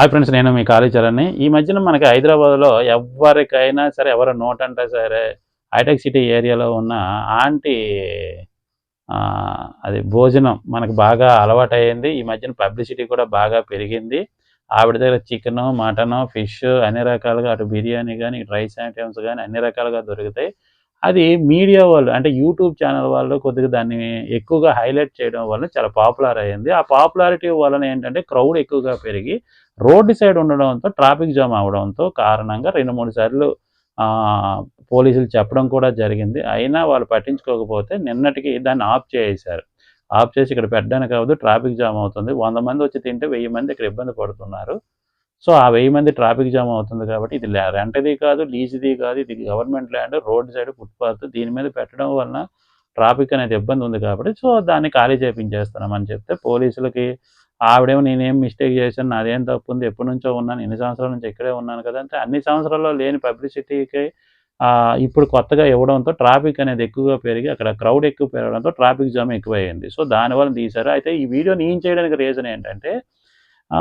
Hi friends నేను మీ కాళీచరణ్ని. ఈ మధ్యన మనకి హైదరాబాద్లో ఎవరికైనా సరే ఎవరి నోట్ అంటే సరే హైటెక్ సిటీ ఏరియాలో ఉన్న ఆంటీ అది భోజనం మనకు బాగా అలవాటైంది ఈ మధ్యన పబ్లిసిటీ కూడా బాగా పెరిగింది. ఆవిడ దగ్గర చికెన్ మటన్ ఫిష్ అన్ని రకాలుగా అటు బిర్యానీ కానీ ఇటు రైస్ ఐటమ్స్ కానీ అన్ని రకాలుగా దొరుకుతాయి. అది మీడియా వాళ్ళు అంటే యూట్యూబ్ ఛానల్ వాళ్ళు కొద్దిగా దాన్ని ఎక్కువగా హైలైట్ చేయడం వల్ల చాలా పాపులర్ అయ్యింది. ఆ పాపులారిటీ వలన ఏంటంటే క్రౌడ్ ఎక్కువగా పెరిగి రోడ్డు సైడ్ ఉండడంతో ట్రాఫిక్ జామ్ అవడంతో కారణంగా రెండు మూడు సార్లు పోలీసులు చెప్పడం కూడా జరిగింది. అయినా వాళ్ళు పట్టించుకోకపోతే నిన్నటికి దాన్ని ఆఫ్ చేసేశారు. ఆఫ్ చేసి ఇక్కడ పెట్టడానికి అవ్వదు ట్రాఫిక్ జామ్ అవుతుంది. వంద మంది వచ్చి తింటే వెయ్యి మంది ఇక్కడ ఇబ్బంది పడుతున్నారు. సో ఆ వెయ్యి మంది ట్రాఫిక్ జామ్ అవుతుంది కాబట్టి ఇది రెంట్ది కాదు లీజుది కాదు ఇది government land road side footpath దీని మీద పెట్టడం వలన ట్రాఫిక్ అనేది ఇబ్బంది ఉంది కాబట్టి సో దాన్ని ఖాళీ చేపించేస్తున్నామని చెప్తే పోలీసులకి ఆవిడేమో నేనేం మిస్టేక్ చేశాను నాదేం తప్పు ఉంది ఎప్పటి నుంచో ఉన్నాను ఎన్ని సంవత్సరాల నుంచి ఇక్కడే ఉన్నాను కదా అంటే అన్ని సంవత్సరాల్లో లేని పబ్లిసిటీకి ఇప్పుడు కొత్తగా ఇవ్వడంతో ట్రాఫిక్ అనేది ఎక్కువగా పెరిగి అక్కడ క్రౌడ్ ఎక్కువ పెరగడంతో ట్రాఫిక్ జామ్ ఎక్కువైంది. సో దానివల్ల తీశారు. అయితే ఈ వీడియో నేను చేయడానికి రీజన్ ఏంటంటే ఆ,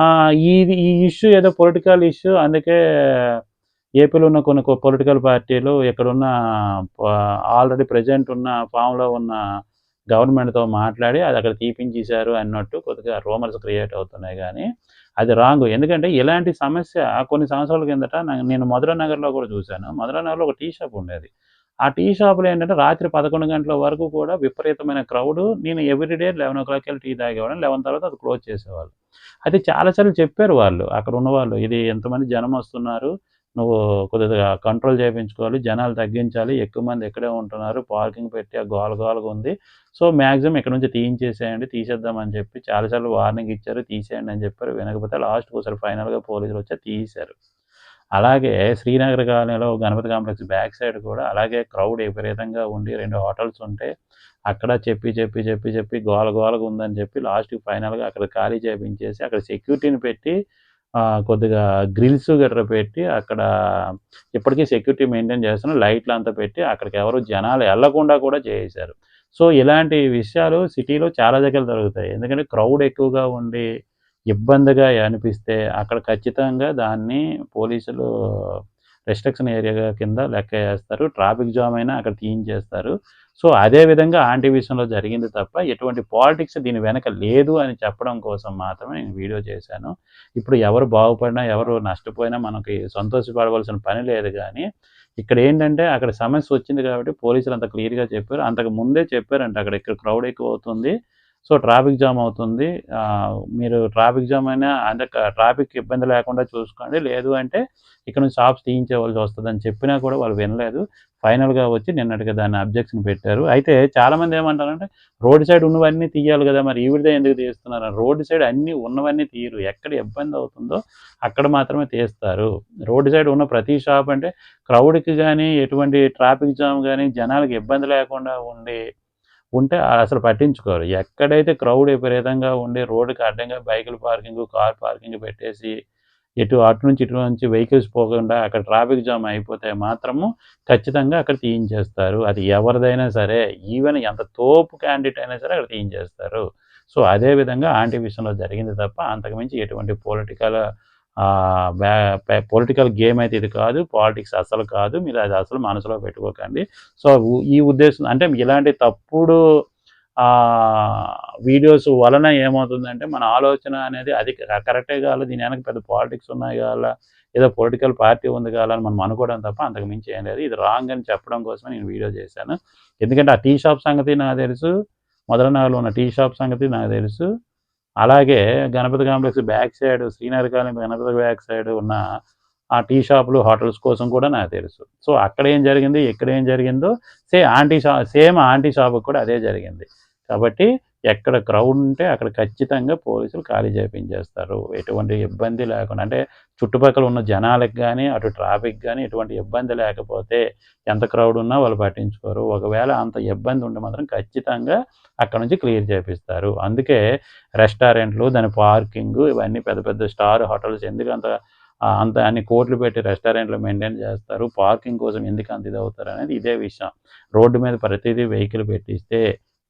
ఇది ఈ ఇష్యూ ఏదో పొలిటికల్ ఇష్యూ అందుకే ఏపీలో ఉన్న కొన్ని పొలిటికల్ పార్టీలు ఇక్కడున్న ఆల్రెడీ ప్రజెంట్ ఉన్న ఫామ్లో ఉన్న గవర్నమెంట్తో మాట్లాడి అది అక్కడ తీపించేశారు అన్నట్టు కొద్దిగా రూమర్స్ క్రియేట్ అవుతున్నాయి కానీ అది రాంగ్. ఎందుకంటే ఇలాంటి సమస్య కొన్ని సంవత్సరాల కిందట నేను మధురా నగర్లో కూడా చూశాను. మధురా నగర్లో ఒక టీ షాప్ ఉండేది. ఆ టీ షాపులో ఏంటంటే రాత్రి పదకొండు గంటల వరకు కూడా విపరీతమైన క్రౌడ్ నేను ఎవ్రీడే లెవెన్ ఓ క్లాక్ వెళ్ళి టీ తాగేవాడిని. లెవెన్ తర్వాత అది క్లోజ్ చేసేవాళ్ళు. అయితే చాలాసార్లు చెప్పారు వాళ్ళు అక్కడ ఉన్న వాళ్ళు ఇది ఎంతమంది జనం వస్తున్నారు నువ్వు కొద్దిగా కంట్రోల్ చేయించుకోవాలి జనాలు తగ్గించాలి ఎక్కువ మంది ఇక్కడే ఉంటున్నారు పార్కింగ్ పెట్టి ఆ గోల గోలగా ఉంది సో మ్యాక్సిమం ఇక్కడ నుంచి తీయించేసేయండి తీసేద్దామని చెప్పి చాలాసార్లు వార్నింగ్ ఇచ్చారు తీసేయండి అని చెప్పారు వినకపోతే లాస్ట్కి ఒకసారి ఫైనల్గా పోలీసులు వచ్చి తీశారు. అలాగే శ్రీనగర్ కాలనీలో గణపతి కాంప్లెక్స్ బ్యాక్ సైడ్ కూడా అలాగే క్రౌడ్ విపరీతంగా ఉండి రెండు హోటల్స్ ఉంటే అక్కడ చెప్పి చెప్పి చెప్పి చెప్పి గోల గోలగా ఉందని చెప్పి లాస్ట్కి ఫైనల్గా అక్కడ ఖాళీ చేపించేసి అక్కడ సెక్యూరిటీని పెట్టి కొద్దిగా గ్రిల్స్ గట్రా పెట్టి అక్కడ ఇప్పటికీ సెక్యూరిటీ మెయింటైన్ చేస్తున్న లైట్లు అంతా పెట్టి అక్కడికి ఎవరు జనాలు వెళ్ళకుండా కూడా చేశారు సో ఇలాంటి విషయాలు సిటీలో చాలా దగ్గర జరుగుతాయి ఎందుకంటే క్రౌడ్ ఎక్కువగా ఉండి ఇబ్బందిగా అనిపిస్తే అక్కడ ఖచ్చితంగా దాన్ని పోలీసులు రెస్ట్రిక్షన్ ఏరియా కింద లెక్క వేస్తారు. ట్రాఫిక్ జామ్ అయినా అక్కడ తీయించేస్తారు. సో అదే విధంగా ఆంటీ విషయంలో జరిగింది తప్ప ఎటువంటి పాలిటిక్స్ దీని వెనక లేదు అని చెప్పడం కోసం మాత్రమే నేను వీడియో చేశాను. ఇప్పుడు ఎవరు బాగుపడినా ఎవరు నష్టపోయినా మనకి సంతోషపడవలసిన పని లేదు కానీ ఇక్కడ ఏంటంటే అక్కడ సమస్య వచ్చింది కాబట్టి పోలీసులు అంత క్లియర్గా చెప్పారు. అంతకు ముందే చెప్పారంటే అక్కడ ఇక్కడ క్రౌడ్ ఎక్కువ అవుతుంది. సో ట్రాఫిక్ జామ్ అవుతుంది. మీరు ట్రాఫిక్ జామ్ అయినా అంటే ట్రాఫిక్ ఇబ్బంది లేకుండా చూసుకోండి. లేదు అంటే ఇక్కడ నుంచి షాప్స్ తీయించేవాల్సి అని చెప్పినా కూడా వాళ్ళు వినలేదు. ఫైనల్గా వచ్చి నిన్నటిగా దాన్ని అబ్జెక్షన్ పెట్టారు. అయితే చాలామంది ఏమంటారంటే రోడ్ సైడ్ ఉన్నవన్నీ తీయాలి కదా మరి ఈవిడదే ఎందుకు తీస్తున్నారు? రోడ్ సైడ్ అన్నీ ఉన్నవన్నీ తీయరు. ఎక్కడ ఇబ్బంది అవుతుందో అక్కడ మాత్రమే తీస్తారు. రోడ్ సైడ్ ఉన్న ప్రతి షాప్ అంటే క్రౌడ్కి కానీ ఎటువంటి ట్రాఫిక్ జామ్ కానీ జనాలకు ఇబ్బంది లేకుండా ఉండి ఉంటే అసలు పట్టించుకోరు. ఎక్కడైతే క్రౌడ్ విపరీతంగా ఉండి రోడ్డుకి అడ్డంగా బైకులు పార్కింగ్ కార్ పార్కింగ్ పెట్టేసి ఎటు అటు నుంచి ఇటు నుంచి వెహికల్స్ పోకుండా అక్కడ ట్రాఫిక్ జామ్ అయిపోతే మాత్రము ఖచ్చితంగా అక్కడ తీయించేస్తారు. అది ఎవరిదైనా సరే ఈవెన్ ఎంత తోపు క్యాండిడేట్ అయినా సరే అక్కడ తీయించేస్తారు. సో అదే విధంగా ఆంటీ విషయంలో జరిగింది తప్ప అంతకుమించి ఎటువంటి పొలిటికల్ పొలిటికల్ గేమ్ అయితే ఇది కాదు పాలిటిక్స్ అసలు కాదు మీరు అది అసలు మనసులో పెట్టుకోకండి. సో ఈ ఉద్దేశం అంటే ఇలాంటి తప్పుడు వీడియోస్ వలన ఏమవుతుందంటే మన ఆలోచన అనేది అది కరెక్టే కాదు దీని వెనక పెద్ద పాలిటిక్స్ ఉన్నాయి కావాలా ఏదో పొలిటికల్ పార్టీ ఉంది కావాలని మనం అనుకోవడం తప్ప అంతకు మించి ఏం లేదు. ఇది రాంగ్ అని చెప్పడం కోసమే నేను వీడియో చేశాను. ఎందుకంటే ఆ టీ షాప్ సంగతి నాకు తెలుసు మొదలనగర్లో ఉన్న టీ షాప్ సంగతి నాకు తెలుసు. అలాగే Ganapathi complex back side Srinagar colony Ganapathi back side ఉన్న ఆ టీ షాపులు హోటల్స్ కోసం కూడా నాకు తెలుసు. సో అక్కడ ఏం జరిగింది ఎక్కడ ఏం జరిగిందో same aunty shop same aunty షాప్కి కూడా అదే జరిగింది. కాబట్టి ఎక్కడ క్రౌడ్ ఉంటే అక్కడ ఖచ్చితంగా పోలీసులు ఖాళీ చేపించేస్తారు. ఎటువంటి ఇబ్బంది లేకుండా అంటే చుట్టుపక్కల ఉన్న జనాలకు కానీ అటు ట్రాఫిక్ కానీ ఎటువంటి ఇబ్బంది లేకపోతే ఎంత క్రౌడ్ ఉన్నా వాళ్ళు పట్టించుకోరు. ఒకవేళ అంత ఇబ్బంది ఉంటే మాత్రం ఖచ్చితంగా అక్కడ నుంచి క్లియర్ చేపిస్తారు. అందుకే రెస్టారెంట్లు దాని పార్కింగ్ ఇవన్నీ పెద్ద పెద్ద స్టార్ హోటల్స్ ఎందుకు అంత అంత అన్ని కోట్లు పెట్టి రెస్టారెంట్లు మెయింటైన్ చేస్తారు? పార్కింగ్ కోసం ఎందుకు అంత ఇది అవుతారు అనేది ఇదే విషయం. రోడ్డు మీద ప్రతిదీ వెహికల్ పెట్టిస్తే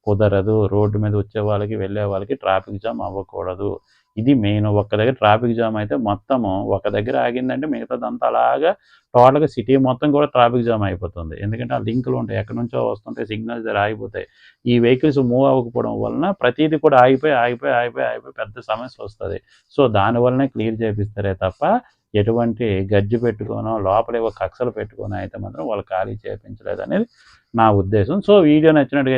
కుదరదు. రోడ్డు మీద వచ్చే వాళ్ళకి వెళ్ళే వాళ్ళకి ట్రాఫిక్ జామ్ అవ్వకూడదు. ఇది మెయిన్. ఒక్క దగ్గర ట్రాఫిక్ జామ్ అయితే మొత్తము ఒక దగ్గర ఆగిందంటే మిగతాదంతా అలాగా టోటల్గా సిటీ మొత్తం కూడా ట్రాఫిక్ జామ్ అయిపోతుంది. ఎందుకంటే ఆ లింకులు ఉంటాయి. ఎక్కడి నుంచో వస్తుంటే సిగ్నల్స్ దగ్గర ఆగిపోతాయి. ఈ వెహికల్స్ మూవ్ అవ్వకపోవడం వలన ప్రతిదీ కూడా ఆగిపోయి ఆగిపోయి ఆగిపోయి ఆగిపోయి పెద్ద సమస్య వస్తుంది. సో దానివల్లనే క్లియర్ చేపిస్తారే తప్ప ఎటువంటి గజ్జి పెట్టుకోనో లోపల ఏవో కక్షలు పెట్టుకోనో అయితే మాత్రం వాళ్ళు ఖాళీ చేయించలేదు అనేది నా ఉద్దేశం. సో వీడియో నచ్చినట్టుగా